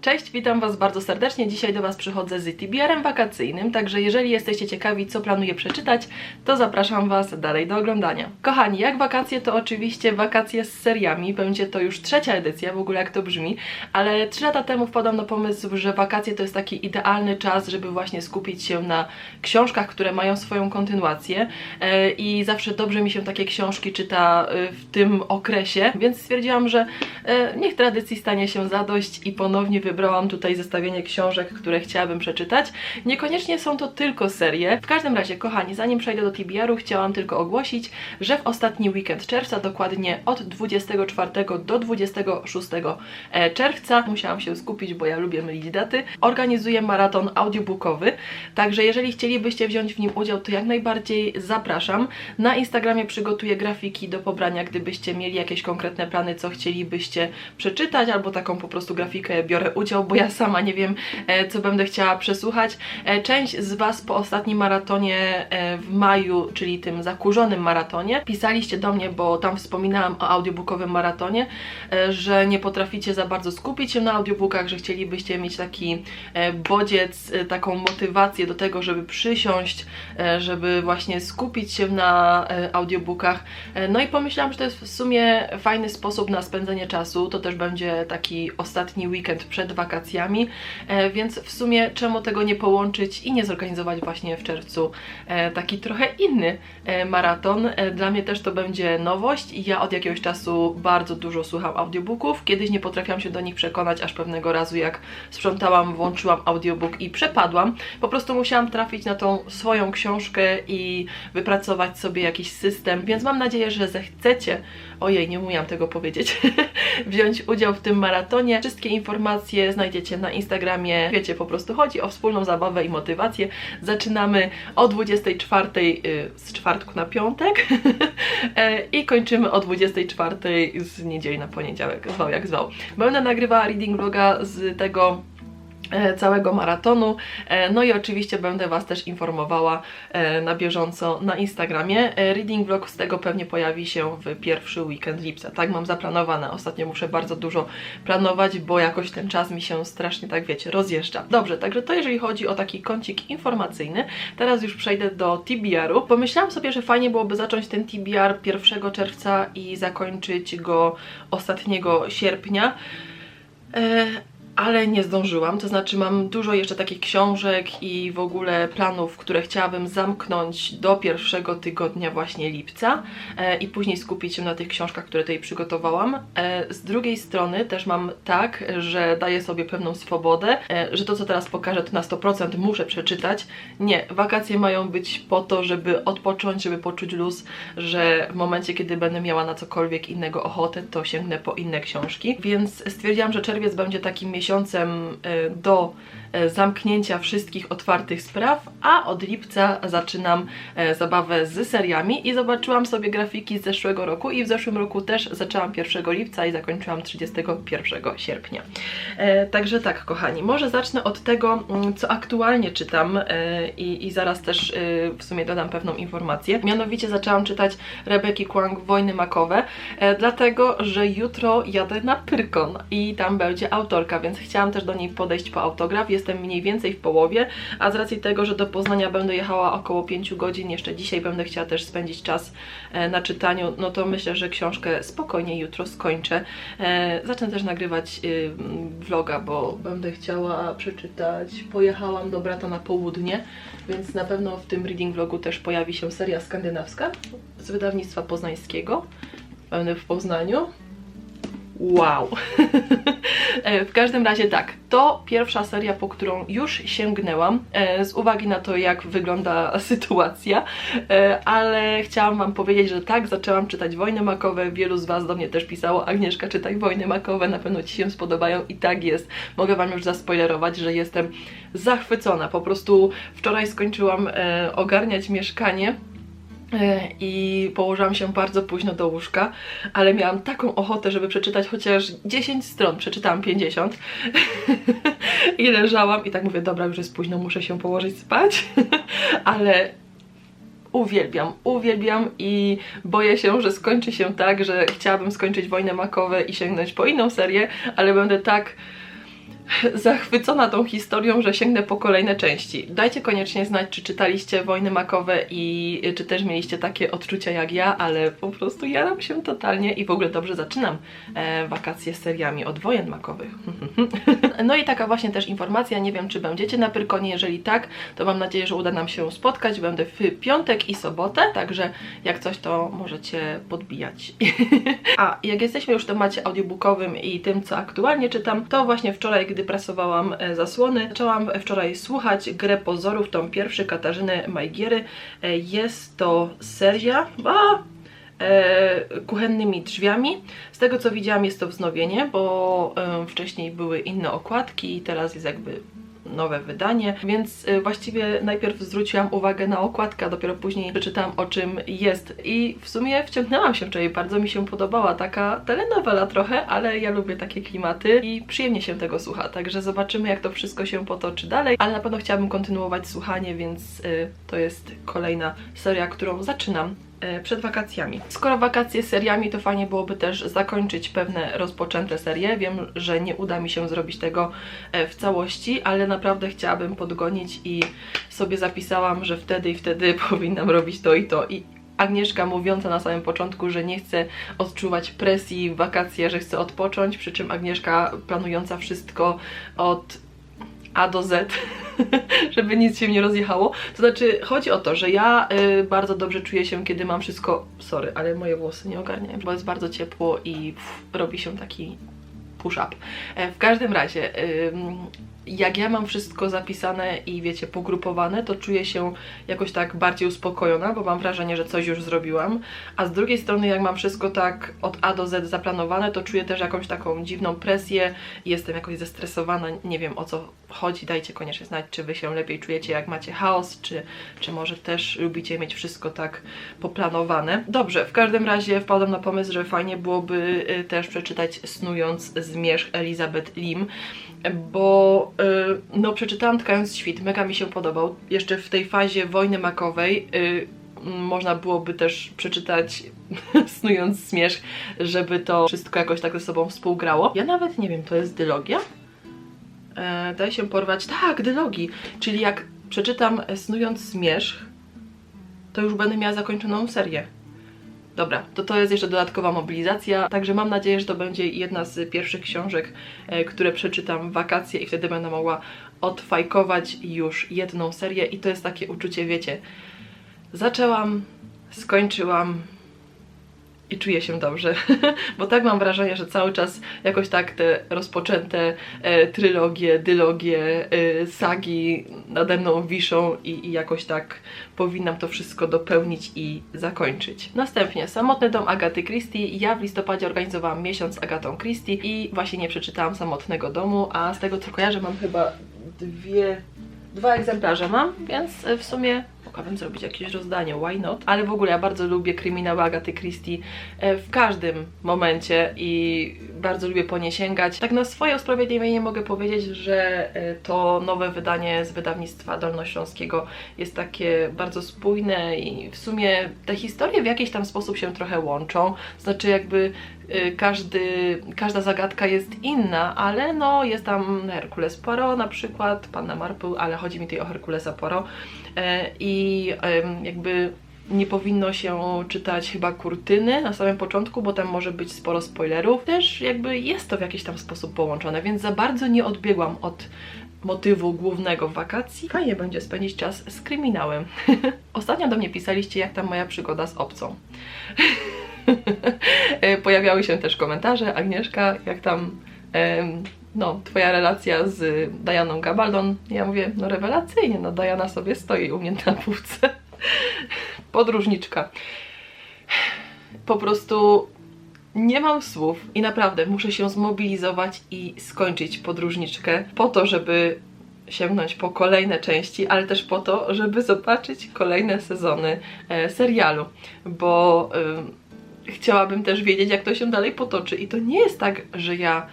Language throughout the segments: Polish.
Cześć, witam Was bardzo serdecznie. Dzisiaj do Was przychodzę z TBR-em wakacyjnym, także jeżeli jesteście ciekawi, co planuję przeczytać, to zapraszam Was dalej do oglądania. Kochani, jak wakacje, to oczywiście wakacje z seriami. Będzie to już trzecia edycja, w ogóle jak to brzmi, ale trzy lata temu wpadłam na pomysł, że wakacje to jest taki idealny czas, żeby właśnie skupić się na książkach, które mają swoją kontynuację e, i zawsze dobrze mi się takie książki czyta e, w tym okresie, więc stwierdziłam, że e, niech tradycji stanie się zadość i ponownie wybrałam tutaj zestawienie książek, które chciałabym przeczytać. Niekoniecznie są to tylko serie. W każdym razie, kochani, zanim przejdę do TBR-u, chciałam tylko ogłosić, że w ostatni weekend czerwca, dokładnie od 24 do 26 e, czerwca, musiałam się skupić, bo ja lubię mylić daty, organizuję maraton audiobookowy, także jeżeli chcielibyście wziąć w nim udział, to jak najbardziej zapraszam. Na Instagramie przygotuję grafiki do pobrania, gdybyście mieli jakieś konkretne plany, co chcielibyście przeczytać, albo taką po prostu grafikę biorę udział, bo ja sama nie wiem, e, co będę chciała przesłuchać. E, część z Was po ostatnim maratonie e, w maju, czyli tym zakurzonym maratonie, pisaliście do mnie, bo tam wspominałam o audiobookowym maratonie, że nie potraficie za bardzo skupić się na audiobookach, że chcielibyście mieć taki bodziec, taką motywację do tego, żeby przysiąść, żeby właśnie skupić się na audiobookach. No i pomyślałam, że to jest w sumie fajny sposób na spędzenie czasu. To też będzie taki ostatni weekend przed wakacjami, e, więc w sumie czemu tego nie połączyć i nie zorganizować właśnie w czerwcu e, taki trochę inny e, maraton. Dla mnie też to będzie nowość i ja od jakiegoś czasu bardzo dużo słucham audiobooków. Kiedyś nie potrafiłam się do nich przekonać, aż pewnego razu jak sprzątałam, włączyłam audiobook i przepadłam. Po prostu musiałam trafić na tą swoją książkę i wypracować sobie jakiś system, więc mam nadzieję, że zechcecie, ojej, nie umiałam tego powiedzieć, wziąć udział w tym maratonie. Wszystkie informacje znajdziecie na Instagramie. Wiecie, po prostu chodzi o wspólną zabawę i motywację. Zaczynamy o 24 y, z czwartku na piątek e, i kończymy o 24 z niedzieli na poniedziałek, zwał jak zwał. Będę nagrywała reading vloga z tego całego maratonu. E, no i oczywiście będę Was też informowała e, na bieżąco na Instagramie. Reading vlog z tego pewnie pojawi się w pierwszy weekend lipca. Tak mam zaplanowane. Ostatnio muszę bardzo dużo planować, bo jakoś ten czas mi się strasznie, tak wiecie, rozjeżdża. Dobrze, także to jeżeli chodzi o taki kącik informacyjny. Teraz już przejdę do TBR-u. Pomyślałam sobie, że fajnie byłoby zacząć ten TBR 1 czerwca i zakończyć go ostatniego sierpnia ale nie zdążyłam, to znaczy mam dużo jeszcze takich książek i w ogóle planów, które chciałabym zamknąć do pierwszego tygodnia właśnie lipca e, i później skupić się na tych książkach, które tutaj przygotowałam. E, z drugiej strony też mam tak, że daję sobie pewną swobodę, e, że to co teraz pokażę to na 100% muszę przeczytać. Nie, wakacje mają być po to, żeby odpocząć, żeby poczuć luz, że w momencie, kiedy będę miała na cokolwiek innego ochotę, to sięgnę po inne książki, więc stwierdziłam, że czerwiec będzie takim miesiącem e, do zamknięcia wszystkich otwartych spraw, a od lipca zaczynam e, zabawę z seriami i zobaczyłam sobie grafiki z zeszłego roku i w zeszłym roku też zaczęłam 1 lipca i zakończyłam 31 sierpnia. E, także tak, kochani, może zacznę od tego, mm, co aktualnie czytam i, i zaraz też w sumie dodam pewną informację. Mianowicie zaczęłam czytać Rebeki Kwang Wojny Makowe, dlatego, że jutro jadę na Pyrkon i tam będzie autorka, więc chciałam też do niej podejść po autograf. Jest jestem mniej więcej w połowie, a z racji tego, że do Poznania będę jechała około 5 godzin, jeszcze dzisiaj będę chciała też spędzić czas e, na czytaniu, no to myślę, że książkę spokojnie jutro skończę. E, zacznę też nagrywać y, vloga, bo będę chciała przeczytać Pojechałam do brata na południe, więc na pewno w tym reading vlogu też pojawi się seria skandynawska z wydawnictwa poznańskiego. Będę w Poznaniu. Wow! E, w każdym razie tak, to pierwsza seria, po którą już sięgnęłam, e, z uwagi na to, jak wygląda sytuacja, e, ale chciałam Wam powiedzieć, że tak, zaczęłam czytać Wojny Makowe, wielu z Was do mnie też pisało, Agnieszka, czytaj Wojny Makowe, na pewno Ci się spodobają i tak jest. Mogę Wam już zaspoilerować, że jestem zachwycona, po prostu wczoraj skończyłam ogarniać mieszkanie, i położyłam się bardzo późno do łóżka, ale miałam taką ochotę, żeby przeczytać chociaż 10 stron, przeczytałam 50 i leżałam i tak mówię, dobra, już jest późno, muszę się położyć spać, ale uwielbiam, uwielbiam i boję się, że skończy się tak, że chciałabym skończyć Wojnę Makowe i sięgnąć po inną serię, ale będę tak zachwycona tą historią, że sięgnę po kolejne części. Dajcie koniecznie znać, czy czytaliście Wojny Makowe i czy też mieliście takie odczucia jak ja, ale po prostu jaram się totalnie i w ogóle dobrze zaczynam e, wakacje z seriami od wojen makowych. no i taka właśnie też informacja, nie wiem czy będziecie na Pyrkonie, jeżeli tak, to mam nadzieję, że uda nam się spotkać. Będę w piątek i sobotę, także jak coś to możecie podbijać. A jak jesteśmy już w temacie audiobookowym i tym, co aktualnie czytam, to właśnie wczoraj, gdy prasowałam e, zasłony, zaczęłam wczoraj słuchać Grę Pozorów, tą pierwszy Katarzyny Majgiery. E, jest to seria, a, e, kuchennymi drzwiami. Z tego co widziałam jest to wznowienie, bo wcześniej były inne okładki i teraz jest jakby nowe wydanie, więc y, właściwie najpierw zwróciłam uwagę na okładkę, a dopiero później przeczytałam o czym jest. I w sumie wciągnęłam się wczoraj, bardzo mi się podobała taka telenowela trochę, ale ja lubię takie klimaty i przyjemnie się tego słucha, także zobaczymy jak to wszystko się potoczy dalej, ale na pewno chciałabym kontynuować słuchanie, więc y, to jest kolejna seria, którą zaczynam przed wakacjami. Skoro wakacje seriami, to fajnie byłoby też zakończyć pewne rozpoczęte serie. Wiem, że nie uda mi się zrobić tego e, w całości, ale naprawdę chciałabym podgonić i sobie zapisałam, że wtedy i wtedy powinnam robić to i to. I Agnieszka mówiąca na samym początku, że nie chce odczuwać presji w wakacje, że chce odpocząć, przy czym Agnieszka planująca wszystko od a do Z, żeby nic się nie rozjechało. To znaczy, chodzi o to, że ja y, bardzo dobrze czuję się, kiedy mam wszystko... Sorry, ale moje włosy nie ogarniają, bo jest bardzo ciepło i pff, robi się taki push-up. E, w każdym razie, jak ja mam wszystko zapisane i wiecie, pogrupowane, to czuję się jakoś tak bardziej uspokojona, bo mam wrażenie, że coś już zrobiłam, a z drugiej strony jak mam wszystko tak od A do Z zaplanowane, to czuję też jakąś taką dziwną presję i jestem jakoś zestresowana, nie wiem o co chodzi, dajcie koniecznie znać, czy Wy się lepiej czujecie jak macie chaos, czy, czy może też lubicie mieć wszystko tak poplanowane. Dobrze, w każdym razie wpadłam na pomysł, że fajnie byłoby y, też przeczytać Snując Zmierzch Elizabeth Lim, bo y, no przeczytałam Tkając Świt, mega mi się podobał. Jeszcze w tej fazie wojny makowej y, można byłoby też przeczytać snując zmierzch, żeby to wszystko jakoś tak ze sobą współgrało. Ja nawet nie wiem, to jest dylogia? E, daj się porwać, tak, dylogii, czyli jak przeczytam snując zmierzch, to już będę miała zakończoną serię. Dobra, to to jest jeszcze dodatkowa mobilizacja, także mam nadzieję, że to będzie jedna z pierwszych książek, e, które przeczytam w wakacje i wtedy będę mogła odfajkować już jedną serię i to jest takie uczucie, wiecie, zaczęłam, skończyłam, i czuję się dobrze, bo tak mam wrażenie, że cały czas jakoś tak te rozpoczęte e, trylogie, dylogie, e, sagi nade mną wiszą i, i jakoś tak powinnam to wszystko dopełnić i zakończyć. Następnie Samotny dom Agaty Christie. Ja w listopadzie organizowałam miesiąc z Agatą Christie i właśnie nie przeczytałam Samotnego domu, a z tego co kojarzę mam chyba dwie Dwa egzemplarze mam, więc w sumie mogłabym zrobić jakieś rozdanie, why not? Ale w ogóle ja bardzo lubię kryminały Agaty Christie e, w każdym momencie i bardzo lubię po nie sięgać. Tak na swoje usprawiedliwienie mogę powiedzieć, że e, to nowe wydanie z wydawnictwa Dolnośląskiego jest takie bardzo spójne i w sumie te historie w jakiś tam sposób się trochę łączą. Znaczy jakby e, każdy, każda zagadka jest inna, ale no jest tam Herkules Poirot na przykład, Panna Marple, ale chodzi mi tutaj o Herkulesa Poirot i jakby nie powinno się czytać chyba kurtyny na samym początku, bo tam może być sporo spoilerów. Też jakby jest to w jakiś tam sposób połączone, więc za bardzo nie odbiegłam od motywu głównego wakacji. Fajnie będzie spędzić czas z kryminałem. Ostatnio do mnie pisaliście, jak tam moja przygoda z obcą. Pojawiały się też komentarze, Agnieszka, jak tam no, twoja relacja z Dianą Gabaldon. Ja mówię, no rewelacyjnie, no Diana sobie stoi u mnie na półce. Podróżniczka. Po prostu nie mam słów i naprawdę muszę się zmobilizować i skończyć podróżniczkę po to, żeby sięgnąć po kolejne części, ale też po to, żeby zobaczyć kolejne sezony e, serialu, bo y, chciałabym też wiedzieć, jak to się dalej potoczy i to nie jest tak, że ja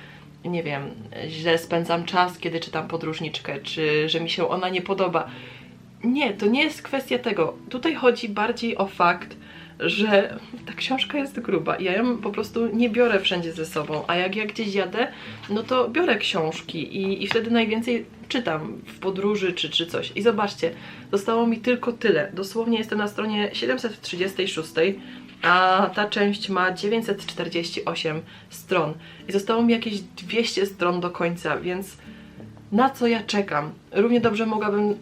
nie wiem, źle spędzam czas, kiedy czytam podróżniczkę, czy że mi się ona nie podoba. Nie, to nie jest kwestia tego. Tutaj chodzi bardziej o fakt, że ta książka jest gruba ja ją po prostu nie biorę wszędzie ze sobą, a jak ja gdzieś jadę, no to biorę książki i, i wtedy najwięcej czytam w podróży czy, czy coś. I zobaczcie, zostało mi tylko tyle. Dosłownie jestem na stronie 736, a ta część ma 948 stron. I zostało mi jakieś 200 stron do końca, więc na co ja czekam? Równie dobrze mogłabym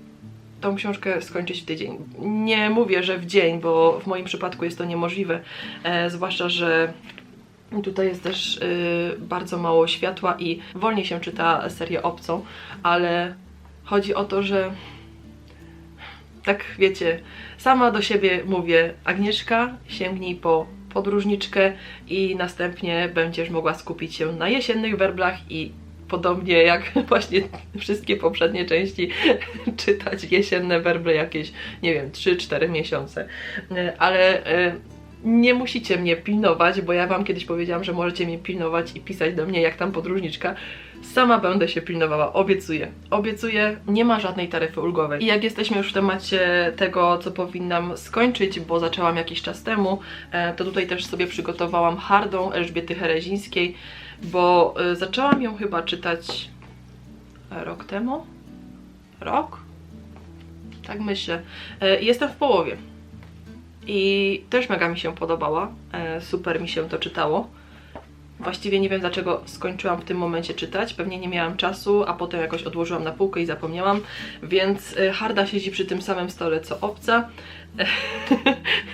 tą książkę skończyć w tydzień. Nie mówię, że w dzień, bo w moim przypadku jest to niemożliwe, e, zwłaszcza, że tutaj jest też y, bardzo mało światła i wolniej się czyta serię obcą, ale chodzi o to, że tak wiecie, sama do siebie mówię, Agnieszka, sięgnij po podróżniczkę i następnie będziesz mogła skupić się na jesiennych werblach i podobnie jak właśnie wszystkie poprzednie części czytać jesienne werble jakieś, nie wiem, 3-4 miesiące. E, Ale e, nie musicie mnie pilnować, bo ja wam kiedyś powiedziałam, że możecie mnie pilnować i pisać do mnie jak tam podróżniczka. Sama będę się pilnowała, obiecuję. Obiecuję, nie ma żadnej taryfy ulgowej. I jak jesteśmy już w temacie tego, co powinnam skończyć, bo zaczęłam jakiś czas temu, e, to tutaj też sobie przygotowałam hardą Elżbiety Herezińskiej, bo e, zaczęłam ją chyba czytać rok temu? Rok? Tak myślę. E, Jestem w połowie. I też mega mi się podobała. E, Super mi się to czytało. Właściwie nie wiem dlaczego skończyłam w tym momencie czytać. Pewnie nie miałam czasu, a potem jakoś odłożyłam na półkę i zapomniałam. Więc e, Harda siedzi przy tym samym stole co obca.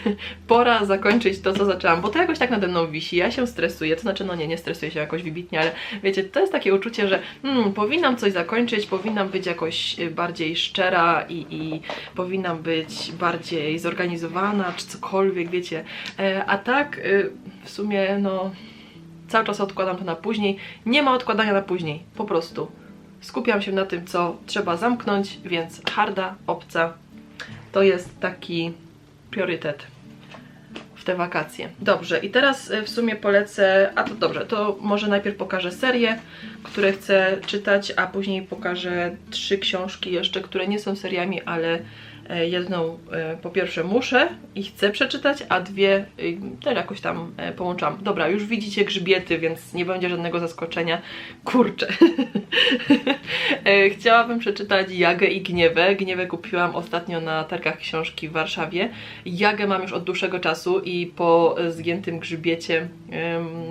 Pora zakończyć to, co zaczęłam, bo to jakoś tak nade mną wisi. Ja się stresuję, to znaczy, no nie, nie stresuję się jakoś wybitnie, ale wiecie, to jest takie uczucie, że hmm, powinnam coś zakończyć, powinnam być jakoś y, bardziej szczera i, i powinnam być bardziej zorganizowana, czy cokolwiek, wiecie. E, a tak, y, w sumie, no, cały czas odkładam to na później. Nie ma odkładania na później, po prostu. Skupiam się na tym, co trzeba zamknąć, więc harda, obca, to jest taki priorytet w te wakacje. Dobrze, i teraz y, w sumie polecę, a to dobrze, to może najpierw pokażę serię, które chcę czytać, a później pokażę trzy książki jeszcze, które nie są seriami, ale jedną e, po pierwsze muszę i chcę przeczytać, a dwie y, też jakoś tam e, połączam. Dobra, już widzicie grzbiety, więc nie będzie żadnego zaskoczenia. Kurczę. E, Chciałabym przeczytać Jagę i Gniewę. Gniewę kupiłam ostatnio na targach książki w Warszawie. Jagę mam już od dłuższego czasu i po e, zgiętym grzbiecie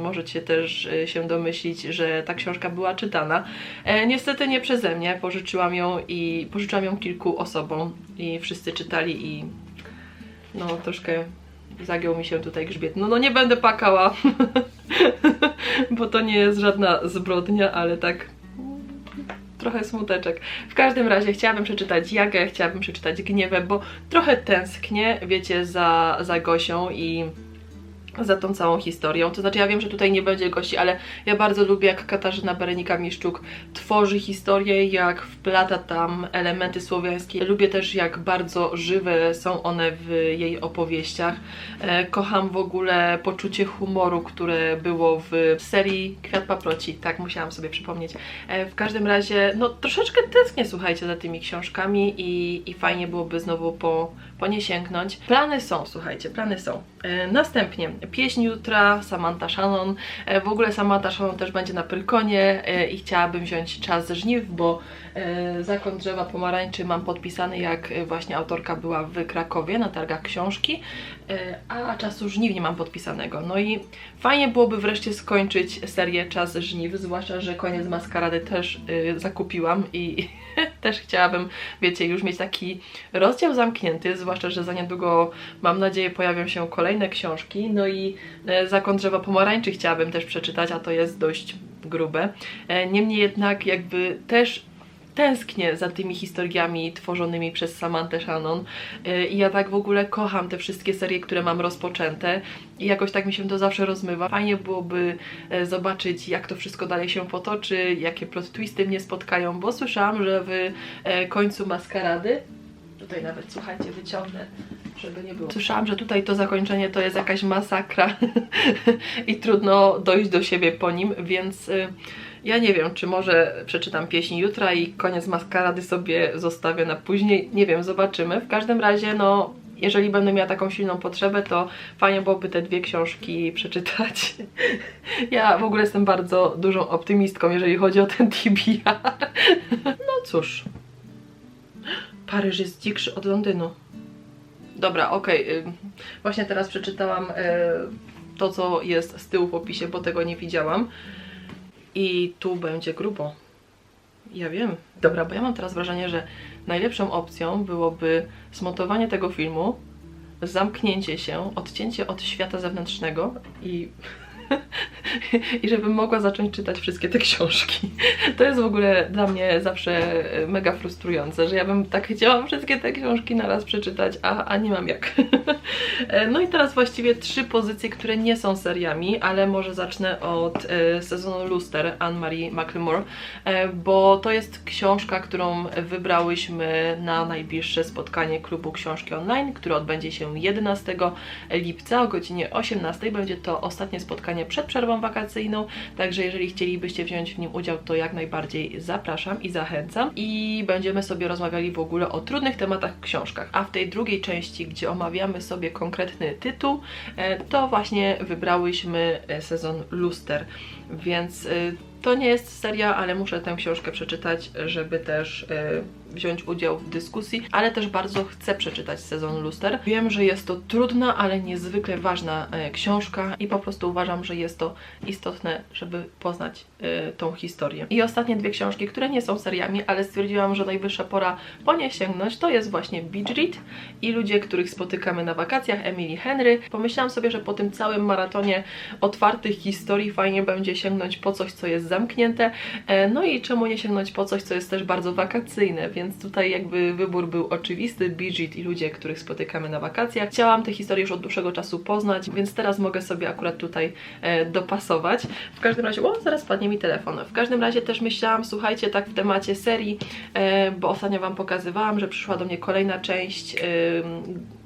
możecie też e, się domyślić, że ta książka była czytana. E, Niestety nie przeze mnie, pożyczyłam ją i pożyczyłam ją kilku osobom i wszyscy czytali i no troszkę zagiął mi się tutaj grzbiet. No, no nie będę pakała, bo to nie jest żadna zbrodnia, ale tak trochę smuteczek. W każdym razie chciałabym przeczytać Jagę, chciałabym przeczytać Gniewę, bo trochę tęsknię, wiecie, za, za Gosią i za tą całą historią. To znaczy, ja wiem, że tutaj nie będzie gości, ale ja bardzo lubię, jak Katarzyna Berenika Miszczuk tworzy historię, jak wplata tam elementy słowiańskie. Lubię też, jak bardzo żywe są one w jej opowieściach. E, kocham w ogóle poczucie humoru, które było w serii Kwiat Paproci. Tak, musiałam sobie przypomnieć. E, w każdym razie, no troszeczkę tęsknię, słuchajcie, za tymi książkami i, i fajnie byłoby znowu po, po nie sięgnąć. Plany są, słuchajcie, plany są. E, następnie Pieśń Jutra, Samantha Shannon. E, w ogóle Samantha Shannon też będzie na Prykonie e, i chciałabym wziąć czas żniw, bo Zakon Drzewa Pomarańczy mam podpisany, jak właśnie autorka była w Krakowie na targach książki, a czasu żniw nie mam podpisanego. No i fajnie byłoby wreszcie skończyć serię Czas żniw, zwłaszcza, że koniec maskarady też zakupiłam i też chciałabym, wiecie, już mieć taki rozdział zamknięty, zwłaszcza, że za niedługo, mam nadzieję, pojawią się kolejne książki. No i e, Zakon Drzewa Pomarańczy chciałabym też przeczytać, a to jest dość grube. E, Niemniej jednak jakby też tęsknię za tymi historiami tworzonymi przez Samantę Shannon E, i ja tak w ogóle kocham te wszystkie serie, które mam rozpoczęte i jakoś tak mi się to zawsze rozmywa. Fajnie byłoby zobaczyć, jak to wszystko dalej się potoczy, jakie plot twisty mnie spotkają, bo słyszałam, że w końcu maskarady, tutaj nawet słuchajcie, wyciągnę, żeby nie było. Słyszałam, że tutaj to zakończenie to jest jakaś masakra i trudno dojść do siebie po nim, więc y, ja nie wiem, czy może przeczytam pieśń jutra i koniec maskarady sobie zostawię na później. Nie wiem, zobaczymy. W każdym razie, no jeżeli będę miała taką silną potrzebę, to fajnie byłoby te dwie książki przeczytać. Ja w ogóle jestem bardzo dużą optymistką, jeżeli chodzi o ten TBR. No cóż. Paryż jest dzikszy od Londynu. Dobra, okej. ym, Właśnie teraz przeczytałam y, to, co jest z tyłu w opisie, bo tego nie widziałam. I tu będzie grubo. Ja wiem. Dobra, bo ja mam teraz wrażenie, że najlepszą opcją byłoby zmontowanie tego filmu, zamknięcie się, odcięcie od świata zewnętrznego i. I żebym mogła zacząć czytać wszystkie te książki. To jest w ogóle dla mnie zawsze e, mega frustrujące, że ja bym tak chciała wszystkie te książki naraz przeczytać, a, a nie mam jak. E, No i teraz właściwie trzy pozycje, które nie są seriami, ale może zacznę od e, sezonu Luster Anne-Marie McLemore, bo to jest książka, którą wybrałyśmy na najbliższe spotkanie klubu książki online, które odbędzie się 11 lipca o godzinie 18. Będzie to ostatnie spotkanie przed przerwą wakacyjną, także jeżeli chcielibyście wziąć w nim udział, to jak najbardziej zapraszam i zachęcam. I będziemy sobie rozmawiali w ogóle o trudnych tematach w książkach. A w tej drugiej części, gdzie omawiamy sobie konkretny tytuł, e, to właśnie wybrałyśmy e, sezon Luster, więc e, to nie jest seria, ale muszę tę książkę przeczytać, żeby też e, wziąć udział w dyskusji, ale też bardzo chcę przeczytać sezon Luster. Wiem, że jest to trudna, ale niezwykle ważna e, książka i po prostu uważam, że jest to istotne, żeby poznać e, tą historię. I ostatnie dwie książki, które nie są seriami, ale stwierdziłam, że najwyższa pora po nie sięgnąć, to jest właśnie Beach Read i ludzie, których spotykamy na wakacjach, Emily Henry. Pomyślałam sobie, że po tym całym maratonie otwartych historii fajnie będzie sięgnąć po coś, co jest zamknięte, e, no i czemu nie sięgnąć po coś, co jest też bardzo wakacyjne, więc tutaj jakby wybór był oczywisty, Bridget i ludzie, których spotykamy na wakacjach. Chciałam te historie już od dłuższego czasu poznać, więc teraz mogę sobie akurat tutaj e, dopasować. W każdym razie, o, zaraz padnie mi telefon. W każdym razie też myślałam, słuchajcie, tak w temacie serii, e, bo ostatnio Wam pokazywałam, że przyszła do mnie kolejna część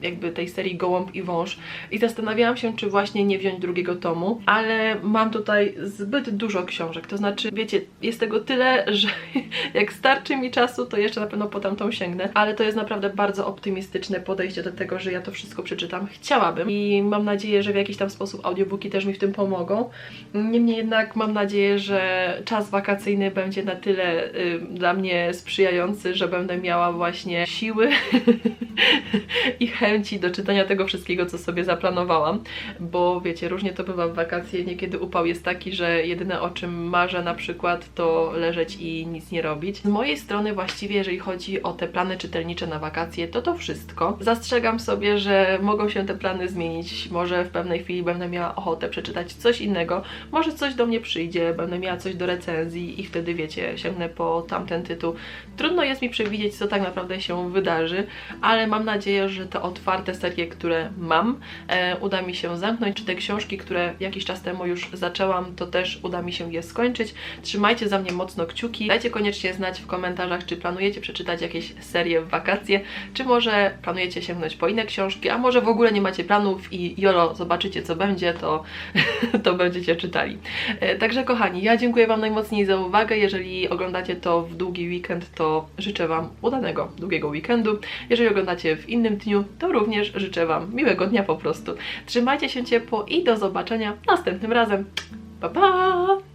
jakby tej serii Gołąb i Wąż i zastanawiałam się, czy właśnie nie wziąć drugiego tomu, ale mam tutaj zbyt dużo książek, to znaczy, wiecie, jest tego tyle, że jak starczy mi czasu, to jeszcze na pewno po tamtą sięgnę, ale to jest naprawdę bardzo optymistyczne podejście do tego, że ja to wszystko przeczytam. Chciałabym i mam nadzieję, że w jakiś tam sposób audiobooki też mi w tym pomogą. Niemniej jednak mam nadzieję, że czas wakacyjny będzie na tyle y, dla mnie sprzyjający, że będę miała właśnie siły i chęci do czytania tego wszystkiego, co sobie zaplanowałam, bo wiecie, różnie to bywa w wakacje, niekiedy upał jest taki, że jedyne o czym marzę na przykład to leżeć i nic nie robić. Z mojej strony właściwie, jeżeli chodzi o te plany czytelnicze na wakacje, to to wszystko. Zastrzegam sobie, że mogą się te plany zmienić, może w pewnej chwili będę miała ochotę przeczytać coś innego, może coś do mnie przyjdzie, będę miała coś do recenzji i wtedy wiecie, sięgnę po tamten tytuł. Trudno jest mi przewidzieć, co tak naprawdę się wydarzy, ale mam nadzieję, że te otwarte serie, które mam, e, uda mi się zamknąć, czy te książki, które jakiś czas temu już zaczęłam, to też uda mi się je skończyć. Trzymajcie za mnie mocno kciuki. Dajcie koniecznie znać w komentarzach, czy planujecie przeczytać jakieś serie w wakacje, czy może planujecie sięgnąć po inne książki, a może w ogóle nie macie planów i jolo, zobaczycie co będzie, to, to będziecie czytali. E, Także kochani, ja dziękuję Wam najmocniej za uwagę. Jeżeli oglądacie to w długi weekend, to życzę Wam udanego długiego weekendu. Jeżeli oglądacie w innym dniu, to również życzę Wam miłego dnia po prostu. Trzymajcie się ciepło i do zobaczenia następnym razem. Pa, pa!